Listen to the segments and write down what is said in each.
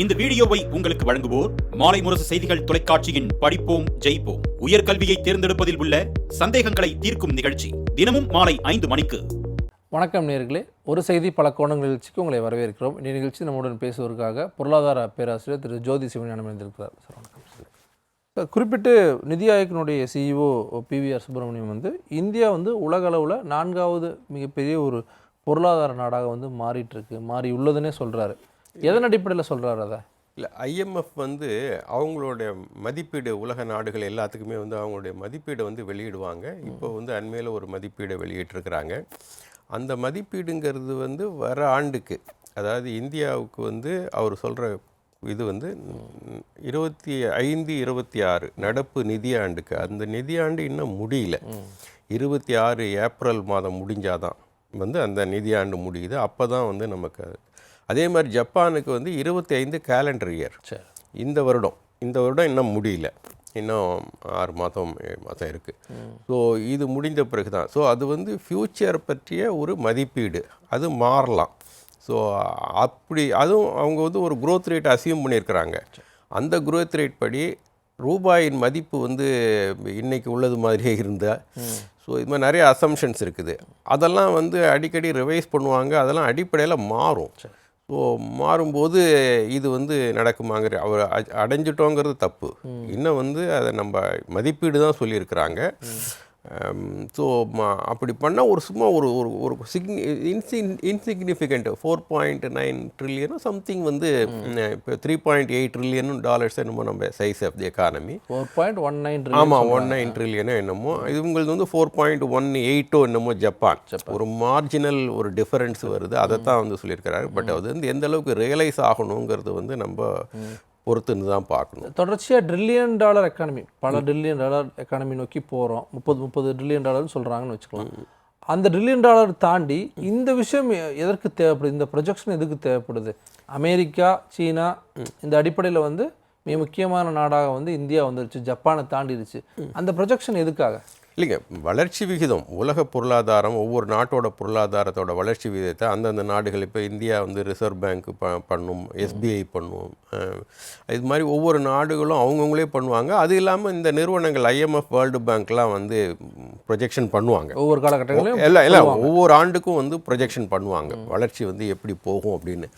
இந்த வீடியோவை உங்களுக்கு வழங்குவோர் மாலை முரசு செய்திகள் தொலைக்காட்சியின் படிப்போம் ஜெயிப்போம். உயர்கல்வியை தேர்ந்தெடுப்பதில் உள்ள சந்தேகங்களை தீர்க்கும் நிகழ்ச்சி தினமும் மாலை ஐந்து மணிக்கு. வணக்கம் நேர்களே. ஒரு செய்தி பல கோணங்கள் நிகழ்ச்சிக்கு உங்களை வரவேற்கிறோம். இந்த நிகழ்ச்சி நம்முடன் பேசுவதற்காக பொருளாதார பேராசிரியர் திரு ஜோதி சிவஞானம் இணைந்திருக்கிறார் சார் வணக்கம் சார். குறிப்பிட்டு நிதி ஆயோக்கினுடைய சிஇஓ பிவிஆர் சுப்பிரமணியம் வந்து இந்தியா வந்து உலக அளவில் நான்காவது மிகப்பெரிய ஒரு பொருளாதார நாடாக வந்து மாறிட்டு இருக்கு மாறி உள்ளதுன்னே சொல்கிறாரு எதன் அடிப்படையில் சொல்கிறாரு அதை? இல்லை ஐஎம்எஃப் வந்து அவங்களுடைய மதிப்பீடு உலக நாடுகள் எல்லாத்துக்குமே வந்து அவங்களுடைய மதிப்பீடை வந்து வெளியிடுவாங்க. இப்போ வந்து அண்மையில் ஒரு மதிப்பீடை வெளியிட்டிருக்கிறாங்க. அந்த மதிப்பீடுங்கிறது வந்து வர ஆண்டுக்கு அதாவது இந்தியாவுக்கு வந்து அவர் சொல்கிற இது வந்து இருபத்தி ஐந்து இருபத்தி ஆறு நடப்பு நிதியாண்டுக்கு அந்த நிதியாண்டு இன்னும் முடியல. இருபத்தி ஆறு ஏப்ரல் மாதம் முடிஞ்சாதான் வந்து அந்த நிதியாண்டு முடியுது. அப்போ தான் வந்து நமக்கு அது மாதிரி ஜப்பானுக்கு வந்து இருபத்தி ஐந்து கேலண்டர் இயர் சரி. இந்த வருடம் இந்த வருடம் இன்னும் முடியல. இன்னும் ஆறு மாதம் ஏழு மாதம் இருக்குது ஸோ இது முடிந்த பிறகு தான் ஸோ அது வந்து ஃப்யூச்சர் பற்றிய ஒரு மதிப்பீடு. அது மாறலாம். ஸோ அப்படி அதுவும் அவங்க வந்து ஒரு growth ரேட் அசியூம் பண்ணியிருக்கிறாங்க. அந்த growth ரேட் படி ரூபாயின் மதிப்பு வந்து இன்னைக்கு உள்ளது மாதிரியே இருந்தால் ஸோ இது மாதிரி நிறைய அசம்ஷன்ஸ் இருக்குது. அதெல்லாம் வந்து அடிக்கடி ரிவைஸ் பண்ணுவாங்க. அதெல்லாம் அடிப்படையில் மாறும். ஸோ மாறும்போது இது வந்து நடக்குமாங்கிற அவர் அடைஞ்சிட்டோங்கிறது தப்பு. இன்னும் வந்து அதை நம்ம மதிப்பீடு தான் சொல்லியிருக்கிறாங்க. ஸோ அப்படி பண்ணால் ஒரு சும்மா ஒரு ஒரு ஒரு சிக்னி இன்சின் இன்சிக்னிஃபிகண்ட் ஃபோர் பாயிண்ட் நைன் ட்ரில்லியனும் சம்திங் வந்து இப்போ த்ரீ பாயிண்ட் எயிட் ட்ரில்லியனும் டாலர்ஸ் என்னமோ நம்ம size of the economy four point one nine ஆமாம் ஒன் நைன் ட்ரில்லியனோ என்னமோ இவங்களுக்கு வந்து ஃபோர் பாயிண்ட் ஒன் எயிட்டோ என்னமோ ஜப்பான். ஒரு மார்ஜினல் ஒரு டிஃபரன்ஸ் வருது. அதை தான் வந்து சொல்லியிருக்கிறாரு. பட் அது வந்து எந்த அளவுக்கு ரியலைஸ் ஆகணுங்கிறது வந்து நம்ம பொறுத்துன்னு தான் பார்க்கணும். தொடர்ச்சியாக ட்ரில்லியன் டாலர் எக்கானமி பல ட்ரில்லியன் டாலர் எக்கானமி நோக்கி போகிறோம் முப்பது முப்பது ட்ரில்லியன் டாலர்னு சொல்கிறாங்கன்னு வச்சுக்கலாம். அந்த ட்ரில்லியன் டாலர் தாண்டி இந்த விஷயம் எதற்கு தேவைப்படுது? இந்த ப்ரொஜெக்ஷன் எதுக்கு தேவைப்படுது? அமெரிக்கா சீனா இந்த அடிப்படையில் வந்து மிக முக்கியமான நாடாக வந்து இந்தியா வந்துருச்சு. ஜப்பானை தாண்டிடுச்சு. அந்த ப்ரொஜெக்ஷன் எதுக்காக? இல்லைங்க வளர்ச்சி விகிதம் உலக பொருளாதாரம் ஒவ்வொரு நாட்டோட பொருளாதாரத்தோட வளர்ச்சி விகிதத்தை அந்தந்த நாடுகள் இப்போ இந்தியா வந்து ரிசர்வ் பேங்க் ப பண்ணும் எஸ்பிஐ பண்ணும் இது மாதிரி ஒவ்வொரு நாடுகளும் அவங்கவுங்களே பண்ணுவாங்க. அது இல்லாமல் இந்த நிறுவனங்கள் ஐஎம்எஃப் வேர்ல்டு பேங்க்லாம் வந்து ப்ரொஜெக்ஷன் பண்ணுவாங்க. ஒவ்வொரு காலகட்டங்களையும் எல்லாம் எல்லாம் ஒவ்வொரு ஆண்டுக்கும் வந்து ப்ரொஜெக்ஷன் பண்ணுவாங்க. வளர்ச்சி வந்து எப்படி போகும் அப்படின்னு.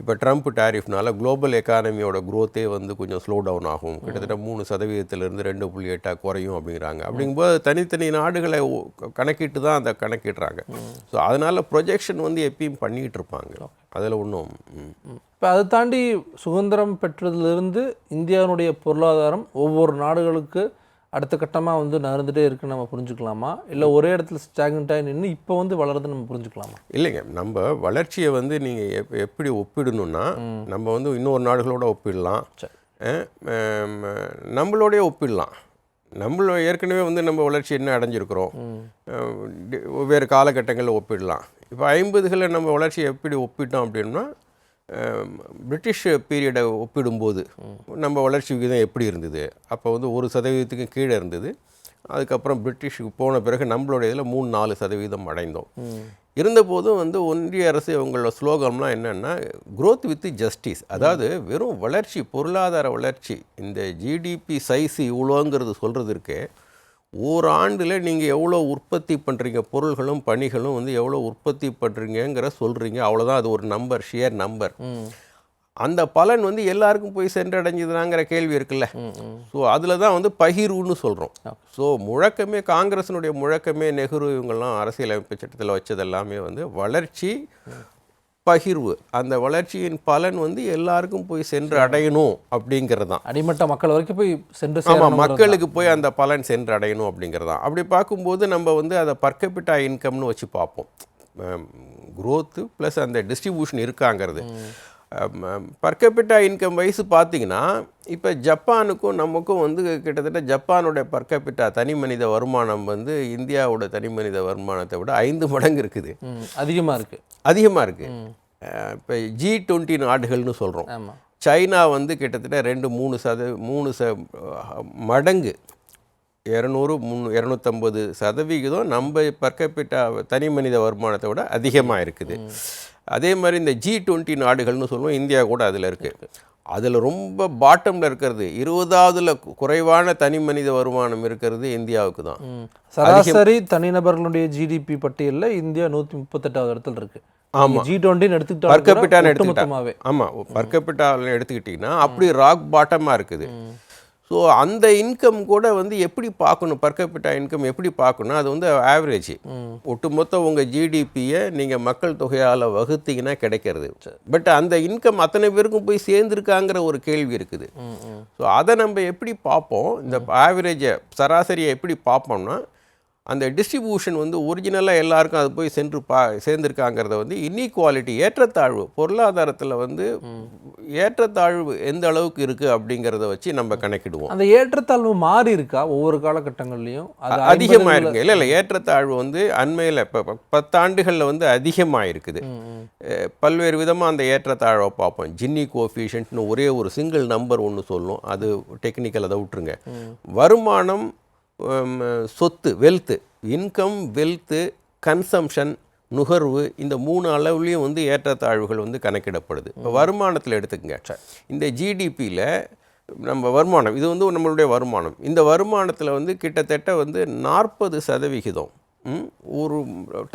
இப்போ ட்ரம்ப் டேரிஃப்னால குளோபல் எக்கானமியோட growth-ஏ வந்து கொஞ்சம் ஸ்லோ டவுன் ஆகும். கிட்டத்தட்ட மூணு சதவீதத்திலிருந்து ரெண்டு புள்ளி எட்டா குறையும் அப்படிங்கிறாங்க. அப்படிங்கும்போது தனித்தனி நாடுகளை கணக்கிட்டு தான் அதை கணக்கிடுறாங்க. ஸோ அதனால ப்ரொஜெக்ஷன் வந்து எப்பயும் பண்ணிட்டு இருப்பாங்க அதில் ஒன்றும் இப்போ அதை தாண்டி சுதந்திரம் பெற்றதிலிருந்து இந்தியாவினுடைய பொருளாதாரம் ஒவ்வொரு நாடுகளுக்கு அடுத்த கட்டமாக வந்து நகர்ந்துட்டே இருக்குன்னு நம்ம புரிஞ்சுக்கலாமா? இல்லை ஒரே இடத்துல ஸ்டாக்னட்டாகி நின்று இப்போ வந்து வளருதுன்னு நம்ம புரிஞ்சுக்கலாமா? இல்லைங்க. நம்ம வளர்ச்சியை வந்து நீங்கள் எப் எப்படி ஒப்பிடணும்னா நம்ம வந்து இன்னொரு நாடுகளோட ஒப்பிடலாம். நம்மளோடய ஒப்பிடலாம். நம்மள ஏற்கனவே வந்து நம்ம வளர்ச்சி என்ன அடைஞ்சிருக்கிறோம் வெவ்வேறு காலகட்டங்களில் ஒப்பிடலாம். இப்போ ஐம்பதுகளில் நம்ம வளர்ச்சியை எப்படி ஒப்பிட்டோம் அப்படின்னா பிரிட்டிஷ் பீரியடை ஒப்பிடும்போது நம்ம வளர்ச்சி விகிதம் எப்படி இருந்தது? அப்போ வந்து ஒரு சதவீதத்துக்கு கீழே இருந்தது. அதுக்கப்புறம் பிரிட்டிஷுக்கு போன பிறகு நம்மளோட இதில் மூணு நாலு சதவீதம் அடைந்தோம். இருந்தபோதும் வந்து ஒன்றிய அரசு இவங்களோட ஸ்லோகம்லாம் என்னென்னா குரோத் வித் ஜஸ்டிஸ் அதாவது வெறும் வளர்ச்சி பொருளாதார வளர்ச்சி இந்த ஜிடிபி சைஸ் இவ்வளோங்கிறது சொல்கிறதுக்கு ஓராண்டில் நீங்கள் எவ்வளோ உற்பத்தி பண்ணுறீங்க பொருள்களும் பணிகளும் வந்து எவ்வளோ உற்பத்தி பண்ணுறீங்கிற சொல்கிறீங்க அவ்வளோதான் அது ஒரு நம்பர் ஷியர் நம்பர் அந்த பலன் வந்து எல்லாருக்கும் போய் சென்றடைஞ்சதுனாங்கிற கேள்வி இருக்குல்ல. ஸோ அதில் தான் வந்து பகிர்வுன்னு சொல்கிறோம் ஸோ முழக்கமே காங்கிரஸினுடைய முழக்கமே நெஹ்ரு இவங்கெல்லாம் அரசியலமைப்பு சட்டத்தில் வச்சது எல்லாமே வந்து வளர்ச்சி பகிர்வு. அந்த வளர்ச்சியின் பலன் வந்து எல்லாருக்கும் போய் சென்று அடையணும் அப்படிங்கிறது தான் அடிமட்ட மக்கள் வரைக்கும் போய் சென்று ஆமாம் மக்களுக்கு போய் அந்த பலன் சென்று அடையணும் அப்படிங்கிறது தான் அப்படி பார்க்கும்போது நம்ம வந்து அதை பர்கபிட்டா இன்கம்னு வச்சு பார்ப்போம். growth ப்ளஸ் அந்த டிஸ்ட்ரிபியூஷன் இருக்காங்கிறது. பர்கபிட்டா இன்கம் வைஸ் பார்த்தீங்கன்னா இப்போ ஜப்பானுக்கும் நமக்கும் வந்து கிட்டத்தட்ட ஜப்பானோட பர்கபிட்டா தனி மனித வருமானம் வந்து இந்தியாவோட தனி மனித வருமானத்தை விட ஐந்து மடங்கு இருக்குது. அதிகமாக இருக்குது அதிகமாக இருக்குது இப்போ ஜி டுவெண்ட்டி நாடுகள்னு சொல்கிறோம் சைனா வந்து கிட்டத்தட்ட ரெண்டு மூணு சத மூணு ச மடங்கு. இரநூறு முன் இரநூத்தம்பது சதவிகிதம் நம்ம பர்கப்பிட்டா தனி மனித வருமானத்தை விட அதிகமாக இருக்குது. அதே மாதிரி இந்த ஜி டுவெண்ட்டி நாடுகள்னு சொல்லுவோம் இந்தியா கூட அதில் இருக்குது அதில் ரொம்ப பாட்டமில் இருக்கிறது. இருபதாவதுல குறைவான தனி மனித வருமானம் இருக்கிறது இந்தியாவுக்கு தான். சராசரி தனிநபர்களுடைய ஜிடிபி பட்டியலில் இந்தியா நூற்றி முப்பத்தெட்டாவது இடத்துல இருக்கு. ஆமா. ஜி டுவெண்ட்டின்னு எடுத்துக்கிட்டா Per capita ன்னு எடுத்துக்கிட்டா. ஒட்டுமொத்தமாவே. ஆமாம் பர்கப்பிட்டாவில் எடுத்துக்கிட்டிங்கன்னா அப்படி ராக் பாட்டமாக இருக்குது. ஸோ அந்த இன்கம் கூட வந்து எப்படி பார்க்கணும்? பர்கப்பிட்டா இன்கம் எப்படி பார்க்கணும் அது வந்து ஆவரேஜ் ஒட்டுமொத்த உங்கள் ஜிடிபியை நீங்கள் மக்கள் தொகையால் வகுத்தீங்கன்னா கிடைக்கிறது. பட் அந்த இன்கம் அத்தனை பேருக்கும் போய் சேர்ந்துருக்காங்கிற ஒரு கேள்வி இருக்குது. ஸோ அதை நம்ம எப்படி பார்ப்போம்? இந்த ஆவரேஜை சராசரியை எப்படி பார்ப்போம்னா அந்த டிஸ்ட்ரிபியூஷன் வந்து ஒரிஜினலாக எல்லாருக்கும் அது போய் சென்று பா சேர்ந்துருக்காங்கிறத வந்து இன்இக்வாலிட்டி ஏற்றத்தாழ்வு பொருளாதாரத்தில் வந்து ஏற்றத்தாழ்வு எந்த அளவுக்கு இருக்குது அப்படிங்கிறத வச்சு நம்ம கணக்கிடுவோம். அந்த ஏற்றத்தாழ்வு மாறி இருக்கா ஒவ்வொரு காலகட்டங்கள்லையும்? அது அதிகமாக இருக்குங்க இல்லை இல்லை ஏற்றத்தாழ்வு வந்து அண்மையில் இப்போ பத்தாண்டுகளில் வந்து அதிகமாக இருக்குது பல்வேறு விதமாக அந்த ஏற்றத்தாழ்வை பார்ப்போம். ஜின்னி கோஃபிஷியன்ட்னு ஒரே ஒரு சிங்கிள் நம்பர் ஒன்று சொல்லும். அது டெக்னிக்கல் அதை விட்டுருங்க. வருமானம் சொத்து வெல்த்து இன்கம் வெல்த்து கன்சம்ஷன் நுகர்வு இந்த மூணு அளவுலேயும் வந்து ஏற்றத்தாழ்வுகள் வந்து கணக்கிடப்படுது. இப்போ வருமானத்தில் எடுத்துக்கங்க. இந்த ஜிடிபியில் நம்ம வருமானம் இது வந்து நம்மளுடைய வருமானம். இந்த வருமானத்தில் வந்து கிட்டத்தட்ட வந்து நாற்பது சதவிகிதம் ஒரு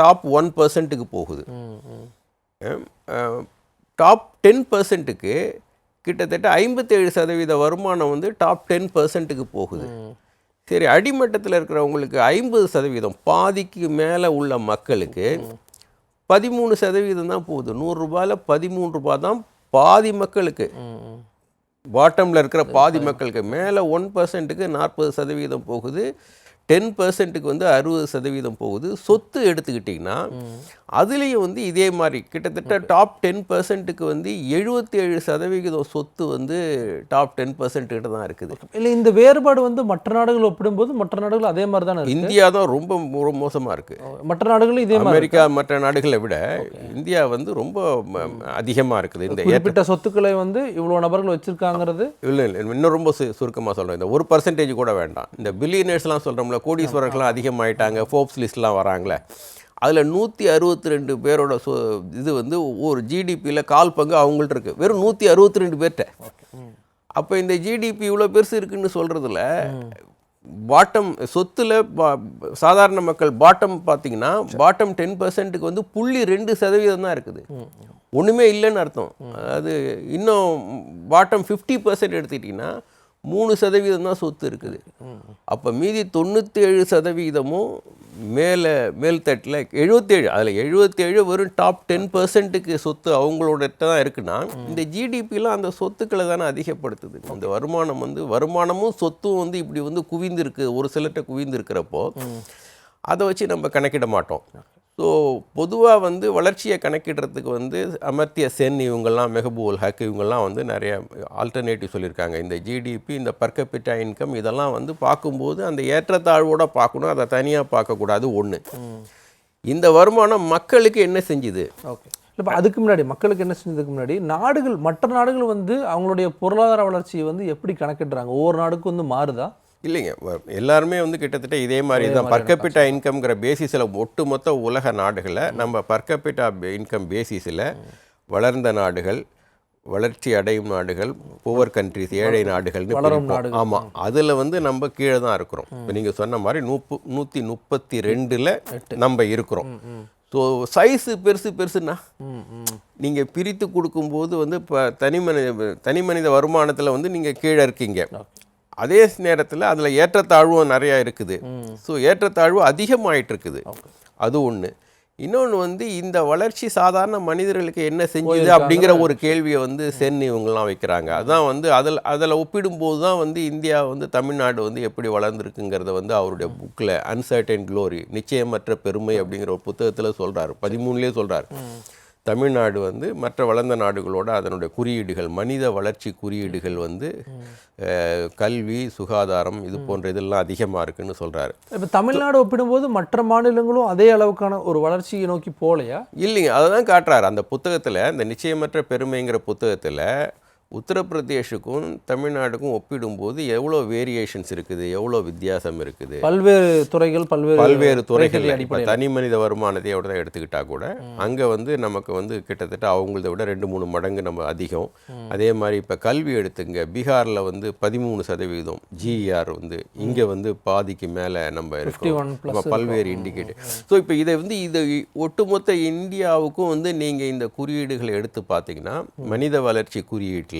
டாப் ஒன் பர்சன்ட்டுக்கு போகுது. டாப் டென் பர்சன்ட்டுக்கு கிட்டத்தட்ட ஐம்பத்தேழு சதவீத வருமானம் வந்து டாப் டென் பர்சன்ட்டுக்கு போகுது. சரி அடிமட்டத்தில் இருக்கிறவங்களுக்கு ஐம்பது சதவீதம் பாதிக்கு மேலே உள்ள மக்களுக்கு பதிமூணு சதவீதம் தான் போகுது. நூறுரூபாயில் பதிமூணு ரூபாய் தான் பாதி மக்களுக்கு. பாட்டமில் இருக்கிற பாதி மக்களுக்கு மேலே ஒன் பர்சன்ட்டுக்கு நாற்பது சதவீதம் போகுது. டென் பர்சன்ட்டுக்கு வந்து அறுபது சதவீதம் போகுது. சொத்து எடுத்துக்கிட்டிங்கன்னா அதுலேயும் வந்து இதே மாதிரி கிட்டத்தட்ட டாப் டென் பர்சன்ட்டுக்கு வந்து எழுபத்தேழு சதவிகிதம் சொத்து வந்து டாப் டென் பர்சன்ட் கிட்ட தான் இருக்குது. இல்லை இந்த வேறுபாடு வந்து மற்ற நாடுகள் ஒப்பிடும்போது மற்ற நாடுகள் அதே மாதிரி தானே இந்தியா தான் ரொம்ப மோ- மோசமா இருக்குது மற்ற நாடுகளும் இதே அமெரிக்கா மற்ற நாடுகளை விட இந்தியா வந்து ரொம்ப ம- அதிகமா இருக்குது இந்த ஏற்ற குறிப்பிட்ட சொத்துக்களை வந்து இவ்வளோ நபர்கள் வச்சிருக்காங்கிறது? இல்லை இல்லை இன்னும் ரொம்ப சு சுருக்கமாக சொல்கிறேன் இந்த ஒரு பர்சன்டேஜ் கூட வேண்டாம். இந்த பில்லியனர்ஸ்லாம் சொல்கிறோம்ல கோடீஸ்வரர்கள்லாம் அதிகமாயிட்டாங்க ஃபோர்ப்ஸ் லிஸ்ட்லாம் வராங்களே. அதில் நூற்றி அறுபத்தி ரெண்டு பேரோட சொ இது வந்து ஒரு ஜிடிபியில் கால் பங்கு அவங்கள்ட்ட இருக்குது வெறும் நூற்றி அறுபத்தி ரெண்டு பேர்கிட்ட அப்போ இந்த ஜிடிபி இவ்வளோ பெருசு இருக்குன்னு சொல்கிறதுல பாட்டம் சொத்துல சாதாரண மக்கள் பாட்டம் பார்த்தீங்கன்னா பாட்டம் டென் பர்சன்ட்டுக்கு வந்து புள்ளி ரெண்டு சதவீதம் தான் இருக்குது. ஒன்றுமே இல்லைன்னு அர்த்தம். அதாவது இன்னும் பாட்டம் ஃபிஃப்டி பர்சன்ட் எடுத்துக்கிட்டிங்கன்னா மூணு சதவீதம் தான் சொத்து இருக்குது. அப்போ மீதி தொண்ணூற்றி ஏழு சதவீதமும் மேலே மேல்தட்டில் எழுபத்தேழு அதில் எழுபத்தேழு வெறும் டாப் டென் பர்சன்ட்டுக்கு சொத்து அவங்களோட தான் இருக்குன்னா இந்த ஜிடிபிலாம் அந்த சொத்துக்களை தானே அதிகப்படுத்துது. இந்த வருமானம் வந்து வருமானமும் சொத்தும் வந்து இப்படி வந்து குவிந்திருக்கு ஒரு சிலர்கிட்ட குவிந்திருக்கிறப்போ அதை வச்சு நம்ம கணக்கிட மாட்டோம். ஸோ பொதுவாக வந்து வளர்ச்சியை கணக்கிடுறதுக்கு வந்து அமர்த்திய சென் இவங்கெல்லாம் மெஹபூல் ஹக் இவங்கெல்லாம் வந்து நிறைய ஆல்டர்னேட்டிவ் சொல்லியிருக்காங்க. இந்த ஜிடிபி இந்த பர்கப்பிட்டா இன்கம் இதெல்லாம் வந்து பார்க்கும்போது அந்த ஏற்றத்தாழ்வோட பார்க்கணும். அதை தனியாக பார்க்கக்கூடாது ஒன்று இந்த வருமானம் மக்களுக்கு என்ன செஞ்சுது? ஓகே. இப்போ அதுக்கு முன்னாடி மக்களுக்கு என்ன செஞ்சதுக்கு முன்னாடி நாடுகள் மற்ற நாடுகள் வந்து அவங்களுடைய பொருளாதார வளர்ச்சியை வந்து எப்படி கணக்கிடுறாங்க? ஒவ்வொரு நாடுக்கும் வந்து மாறுதா? இல்லைங்க. எல்லாருமே வந்து கிட்டத்தட்ட இதே மாதிரி தான். பர்கப்பிட்டா இன்கம்ங்கிற பேசிஸில் ஒட்டுமொத்த உலக நாடுகளில் நம்ம பர்கப்பிட்டா இன்கம் பேசிஸில் வளர்ந்த நாடுகள் வளர்ச்சி அடையும் நாடுகள் புவர் கண்ட்ரிஸ் ஏழை நாடுகள்னு வளரும். ஆமாம் அதில் வந்து நம்ம கீழே தான் இருக்கிறோம். இப்போ நீங்கள் சொன்ன மாதிரி நூப்பு நூற்றி முப்பத்தி ரெண்டில் நம்ம இருக்கிறோம். ஸோ சைஸு பெருசு பெருசுன்னா நீங்கள் பிரித்து கொடுக்கும்போது வந்து இப்போ தனி மனித தனி மனித வருமானத்தில் வந்து நீங்கள் கீழே இருக்கீங்க. அதே நேரத்தில் அதில் ஏற்றத்தாழ்வும் நிறையா இருக்குது. ஸோ ஏற்றத்தாழ்வு அதிகமாயிட்டு இருக்குது அது ஒன்று இன்னொன்று வந்து இந்த வளர்ச்சி சாதாரண மனிதர்களுக்கு என்ன செஞ்சுது அப்படிங்கிற ஒரு கேள்வியை வந்து சென் இவங்கெல்லாம் வைக்கிறாங்க. அதான் வந்து அதில் அதில் ஒப்பிடும்போது தான் வந்து இந்தியா வந்து தமிழ்நாடு வந்து எப்படி வளர்ந்துருக்குங்கிறத வந்து அவருடைய புக்கில் அன்சர்டன் க்ளோரி நிச்சயமற்ற பெருமை அப்படிங்கிற ஒரு புத்தகத்தில் சொல்கிறாரு பதிமூணுலேயே சொல்கிறார் தமிழ்நாடு வந்து மற்ற வளர்ந்த நாடுகளோட அதனுடைய குறியீடுகள் மனித வளர்ச்சி குறியீடுகள் வந்து கல்வி சுகாதாரம் இது போன்ற இதெல்லாம் அதிகமாக இருக்குன்னு சொல்கிறாரு இப்போ தமிழ்நாடு ஒப்பிடும்போது மற்ற மாநிலங்களும் அதே அளவுக்கான ஒரு வளர்ச்சியை நோக்கி போகலையா? இல்லைங்க அதை தான் காட்டுறாரு. அந்த புத்தகத்தில் இந்த நிச்சயமற்ற பெருமைங்கிற புத்தகத்தில் உத்தரப்பிரதேஷுக்கும் தமிழ்நாடுக்கும் ஒப்பிடும்போது எவ்வளோ வேரியேஷன்ஸ் இருக்குது? எவ்வளோ வித்தியாசம் இருக்குது? பல்வேறு துறைகள் பல்வேறு பல்வேறு துறைகள் இப்போ தனி மனித வருமானத்தை தான் எடுத்துக்கிட்டா கூட அங்கே வந்து நமக்கு வந்து கிட்டத்தட்ட அவங்களத விட ரெண்டு மூணு மடங்கு நம்ம அதிகம். அதே மாதிரி இப்போ கல்வி எடுத்துங்க. பீகாரில் வந்து பதிமூணு சதவீதம் ஜிஆர் வந்து இங்கே வந்து பாதிக்கு மேலே நம்ம இருக்கோம். 51 plus நம்ம பல்வேறு இண்டிகேட்டர் ஸோ இப்போ இதை வந்து இது ஒட்டுமொத்த இந்தியாவுக்கும் வந்து நீங்கள் இந்த குறியீடுகளை எடுத்து பார்த்தீங்கன்னா மனித வளர்ச்சி குறியீட்டில்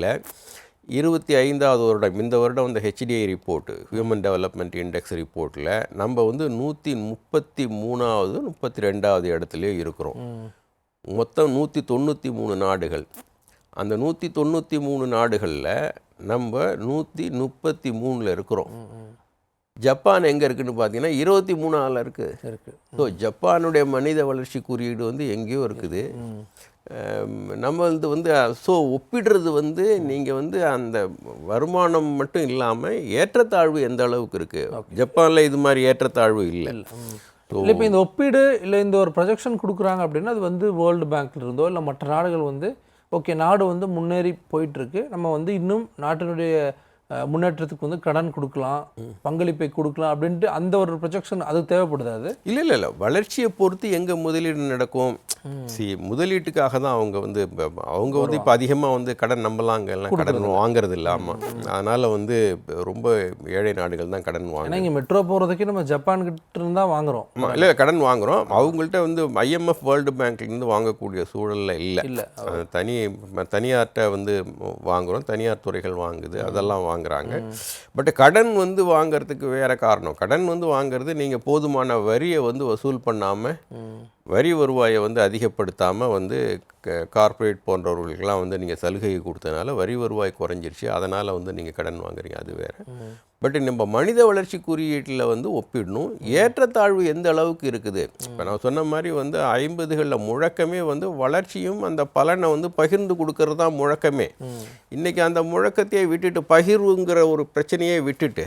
இருபத்தி ஐந்தாவது வருடம் இந்த வருடம் இந்த HDI report human development index ரிப்போர்ட்டில் நம்ம வந்து நூற்றி முப்பத்தி மூணாவது முப்பத்தி ரெண்டாவது இடத்துலையே இருக்கிறோம். மொத்தம் நூற்றி தொண்ணூற்றி மூணு நாடுகள். அந்த நூற்றி தொண்ணூற்றி மூணு நாடுகளில் நம்ம நூற்றி முப்பத்தி மூணில் இருக்கிறோம். ஜப்பான் எங்கே இருக்குன்னு பார்த்தீங்கன்னா இருபத்தி மூணாவில் இருக்குது இருக்கு. ஸோ ஜப்பானுடைய மனித வளர்ச்சி குறியீடு வந்து எங்கேயோ இருக்குது. நம்ம வந்து வந்து ஸோ ஒப்பிடுறது வந்து நீங்கள் வந்து அந்த வருமானம் மட்டும் இல்லாமல் ஏற்றத்தாழ்வு எந்த அளவுக்கு இருக்குது ஜப்பானில் இது மாதிரி ஏற்றத்தாழ்வு இல்லை. இல்லை. இப்போ இந்த ஒப்பீடு இல்லை இந்த ஒரு ப்ரொஜெக்ஷன் கொடுக்குறாங்க அப்படின்னா அது வந்து வேர்ல்டு பேங்க்ல இருந்தோ இல்லை மற்ற நாடுகள் வந்து ஓகே நாடு வந்து முன்னேறி போயிட்டு இருக்கு. நம்ம வந்து இன்னும் நாட்டினுடைய முன்னேற்றத்துக்கு வந்து கடன் கொடுக்கலாம் பங்களிப்பை கொடுக்கலாம் அப்படின்ட்டு அந்த ஒரு ப்ரொஜெக்ஷன் அது தேவைப்படுது அது? இல்லை இல்லை இல்லை. வளர்ச்சியை பொறுத்து எங்கே முதலீடு நடக்கும்? சி முதலீட்டுக்காக தான் அவங்க வந்து அவங்க வந்து இப்போ அதிகமாக வந்து கடன் நம்பலாம் எல்லாம் கடன் வாங்குறது இல்லை. ஆமாம் அதனால் வந்து ரொம்ப ஏழை நாடுகள் தான் கடன் வாங்க இங்கே மெட்ரோ போகிறதுக்கே நம்ம ஜப்பான் கிட்ட இருந்து தான் வாங்குறோம். இல்லை கடன் வாங்குகிறோம் அவங்கள்ட்ட வந்து ஐஎம்எஃப் வேர்ல்டு பேங்க்லேருந்து வாங்கக்கூடிய சூழலில் இல்லை. இல்லை. தனி தனியார்ட்ட வந்து வாங்குகிறோம் தனியார் துறைகள் வாங்குது. அதெல்லாம் வாங்குறாங்க. பட் கடன் வந்து வாங்குறதுக்கு வேற காரணம். கடன் வந்து வாங்குறது நீங்கள் போதுமான வரியை வந்து வசூல் பண்ணாமல் வரி வருவாயை வந்து அதிகப்படுத்தாமல் வந்து கார்ப்பரேட் போன்றவர்களுக்கெல்லாம் வந்து நீங்கள் சலுகை கொடுத்தனால வரி வருவாய் குறைஞ்சிருச்சு. அதனால் வந்து நீங்கள் கடன் வாங்குறீங்க. அது வேற. பட் நம்ம மனித வளர்ச்சி குறியீட்டில் வந்து ஒப்பிடணும். ஏற்றத்தாழ்வு எந்த அளவுக்கு இருக்குது? இப்போ நான் சொன்ன மாதிரி வந்து ஐம்பதுகளில் முழக்கமே வந்து வளர்ச்சியும் அந்த பலனை வந்து பகிர்ந்து கொடுக்கறது தான் முழக்கமே. இன்னைக்கு அந்த முழக்கத்தையே விட்டுட்டு பகிர்வுங்கிற ஒரு பிரச்சனையே விட்டுட்டு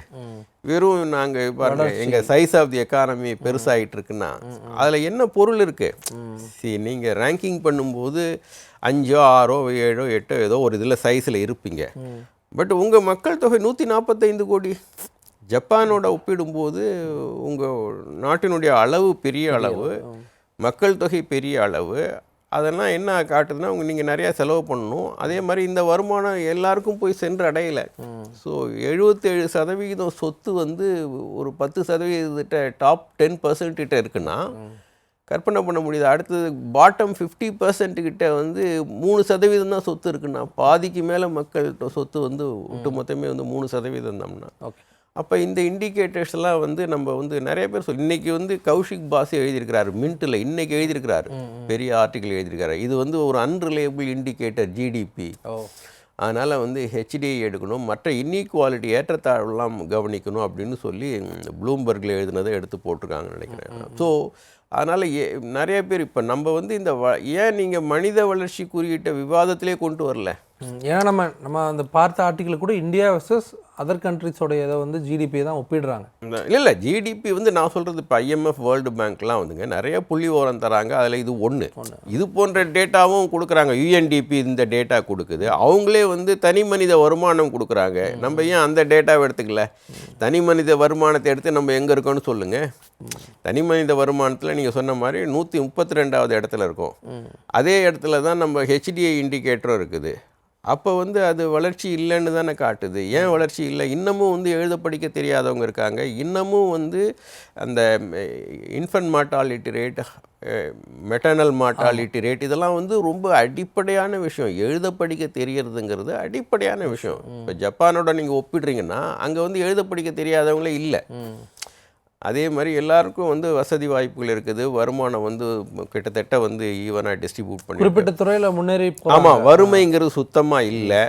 வெறும் நாங்கள் பாருங்க எங்கள் சைஸ் ஆஃப் தி எக்கானமி பெருசாகிட்டு இருக்குன்னா அதில் என்ன பொருள் இருக்கு? சி நீங்கள் ரேங்கிங் பண்ணும்போது அஞ்சோ ஆறோ ஏழோ எட்டோ ஏதோ ஒரு இதில் சைஸில் இருப்பீங்க. பட் உங்கள் மக்கள் தொகை நூற்றி நாற்பத்தைந்து கோடி. ஜப்பானோட ஒப்பிடும்போது உங்கள் நாட்டினுடைய அளவு பெரிய அளவு. மக்கள் தொகை பெரிய அளவு அதெல்லாம் என்ன காட்டுதுன்னா அவங்க நீங்கள் நிறையா செலவு பண்ணணும். அதே மாதிரி இந்த வருமானம் எல்லாருக்கும் போய் சென்று அடையலை. ஸோ எழுபத்தேழு சதவிகிதம் சொத்து வந்து ஒரு பத்து சதவீதத்திட்ட டாப் டென் பர்சன்ட்கிட்ட இருக்குன்னா கற்பனை பண்ண முடியுது. அடுத்தது பாட்டம் ஃபிஃப்டி பர்சன்ட் வந்து மூணு சதவீதம் தான் சொத்து இருக்குன்னா பாதிக்கு மேலே மக்கள் சொத்து வந்து ஒட்டு மொத்தமே வந்து மூணு சதவீதம் தான்னா ஓகே அப்போ இந்த இண்டிகேட்டர்ஸ் எல்லாம் வந்து நம்ம வந்து நிறைய பேர் சொல் இன்னைக்கு வந்து கௌஷிக் பாஸ் எழுதியிருக்கிறாரு மின்ட்டில் இன்னைக்கு எழுதியிருக்கிறாரு. பெரிய ஆர்டிக்கல் எழுதியிருக்காரு இது வந்து ஒரு அன்ரிலேபிள் இண்டிகேட்டர் ஜிடிபி அதனால் வந்து ஹெச்டிஐ எடுக்கணும். மற்ற இன்இக்வாலிட்டி ஏற்றத்தாழ்வுலாம் கவனிக்கணும் அப்படின்னு சொல்லி ப்ளூம்பர்கில் எழுதினதை எடுத்து போட்டிருக்காங்கன்னு நினைக்கிறேன் ஸோ அதனால் ஏ நிறைய பேர் இப்போ நம்ம வந்து இந்த வ ஏன் நீங்கள் மனித வளர்ச்சி குறியீட்டை விவாதத்திலே கொண்டு வரல? ஏன்னா நம்ம நம்ம அந்த பார்த்த ஆர்டிக்கல் கூட இந்தியா வர்சஸ் அதர் கண்ட்ரிஸோட இதை வந்து ஜிடிபி தான் ஒப்பிடுறாங்க. இல்லை இல்லை ஜிடிபி வந்து நான் சொல்கிறது இப்போ ஐஎம்எஃப் வேர்ல்டு பேங்க்லாம் வந்துங்க நிறைய புள்ளி விவரம் தராங்க அதில் இது ஒன்று இது போன்ற டேட்டாவும் கொடுக்குறாங்க யூஎன்டிபி இந்த டேட்டா கொடுக்குது. அவங்களே வந்து தனி மனித வருமானம் கொடுக்குறாங்க. நம்ம ஏன் அந்த டேட்டாவை எடுத்துக்கல? தனி மனித வருமானத்தை எடுத்து நம்ம எங்கே இருக்கோம்னு சொல்லுங்கள் தனி மனித வருமானத்தில் நீங்கள் சொன்ன மாதிரி நூற்றி முப்பத்தி ரெண்டாவது இடத்துல இருக்கோம். அதே இடத்துல தான் நம்ம ஹெச்டிஐ இண்டிகேட்டரும் இருக்குது. அப்போ வந்து அது வளர்ச்சி இல்லைன்னு தானே காட்டுது. ஏன் வளர்ச்சி இல்லை? இன்னமும் வந்து எழுத படிக்க தெரியாதவங்க இருக்காங்க. இன்னமும் வந்து அந்த infant mortality rate maternal mortality rate இதெல்லாம் வந்து ரொம்ப அடிப்படையான விஷயம். எழுத படிக்க தெரியறதுங்கிறது அடிப்படையான விஷயம். இப்போ ஜப்பானோட நீங்கள் ஒப்பிடுறீங்கன்னா அங்கே வந்து எழுத படிக்க தெரியாதவங்களே இல்லை. அதே மாதிரி எல்லாருக்கும் வந்து வசதி வாய்ப்புகள் இருக்குது. வருமானம் வந்து கிட்டத்தட்ட வந்து ஈவனாக டிஸ்ட்ரிபியூட் பண்ணி குறிப்பிட்ட துறையில் முன்னேறி ஆமாம் வறுமைங்கிறது சுத்தமாக இல்லை.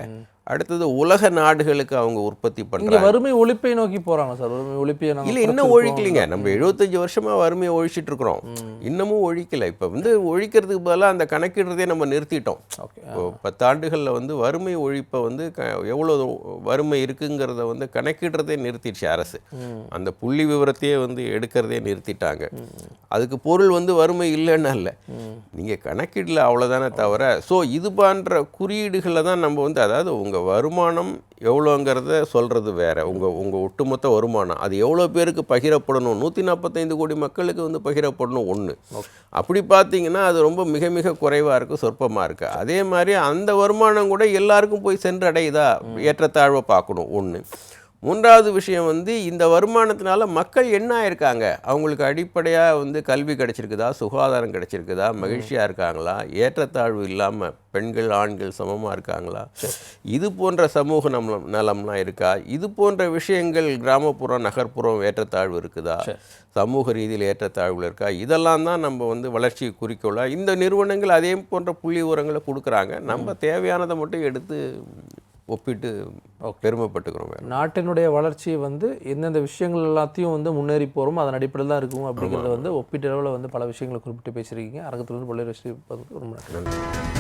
அடுத்தது உலக நாடுகளுக்கு அவங்க உற்பத்தி பண்ணுறாங்க வறுமை ஒழிப்பை நோக்கி போகிறாங்க சார். வறுமை ஒழிப்பை இல்லை இன்னும் ஒழிக்கலைங்க. நம்ம எழுபத்தஞ்சு வருஷமா வறுமையை ஒழிச்சிட்டு இருக்கிறோம். இன்னமும் ஒழிக்கல. இப்போ வந்து ஒழிக்கிறதுக்கு பதிலாக அந்த கணக்கிடுறதே நம்ம நிறுத்திட்டோம். இப்போ பத்தாண்டுகளில் வந்து வறுமை ஒழிப்பை வந்து க எவ்வளோ வறுமை இருக்குங்கிறத வந்து கணக்கிடுறதே நிறுத்திடுச்சு அரசு. அந்த புள்ளி விவரத்தையே வந்து எடுக்கிறதே நிறுத்திட்டாங்க. அதுக்கு பொருள் வந்து வறுமை இல்லைன்னு இல்லை நீங்கள் கணக்கிடல அவ்வளோதானே தவிர ஸோ இது போன்ற குறியீடுகளை தான் நம்ம வந்து அதாவது உங்கள் உங்கள் வருமானம் எவ்வளோங்கிறத சொல்கிறது வேற. உங்கள் உங்கள் ஒட்டுமொத்த வருமானம். அது எவ்வளோ பேருக்கு பகிரப்படணும்? நூற்றி நாற்பத்தைந்து கோடி மக்களுக்கு வந்து பகிரப்படணும் ஒன்று அப்படி பார்த்தீங்கன்னா அது ரொம்ப மிக மிக குறைவாக இருக்குது சொற்பமாக இருக்குது அதே மாதிரி அந்த வருமானம் கூட எல்லாருக்கும் போய் சென்றடையுதா? ஏற்றத்தாழ்வை பார்க்கணும் ஒன்று மூன்றாவது விஷயம் வந்து இந்த வருமானத்தினால மக்கள் என்ன ஆயிருக்காங்க? அவங்களுக்கு அடிப்படையாக வந்து கல்வி கிடைச்சிருக்குதா? சுகாதாரம் கிடைச்சிருக்குதா? மகிழ்ச்சியாக இருக்காங்களா? ஏற்றத்தாழ்வு இல்லாமல் பெண்கள் ஆண்கள் சமமாக இருக்காங்களா? இது போன்ற சமூக நலம் நலம்லாம் இருக்கா? இது போன்ற விஷயங்கள் கிராமப்புறம் நகர்ப்புறம் ஏற்றத்தாழ்வு இருக்குதா? சமூக ரீதியில் ஏற்றத்தாழ்வுகள் இருக்கா? இதெல்லாம் தான் நம்ம வந்து வளர்ச்சி குறிக்கோளா? இந்த நிறுவனங்கள் அதே போன்ற புள்ளி உரங்களை கொடுக்குறாங்க. நம்ம தேவையானதை மட்டும் எடுத்து ஒப்பிட்டு பெருமைப்பட்டுக்கிறோம் நாட்டினுடைய வளர்ச்சி வந்து எந்தெந்த விஷயங்கள் எல்லாத்தையும் வந்து முன்னேறி போகிறோமோ அதன் அடிப்படையில் தான் இருக்கும் அப்படிங்கிறத வந்து ஒப்பீட்டளவில் வந்து பல விஷயங்களை குறிப்பிட்டு பேசியிருக்கீங்க. அரங்கத்திலிருந்து விஷயம் ரொம்ப நன்றி.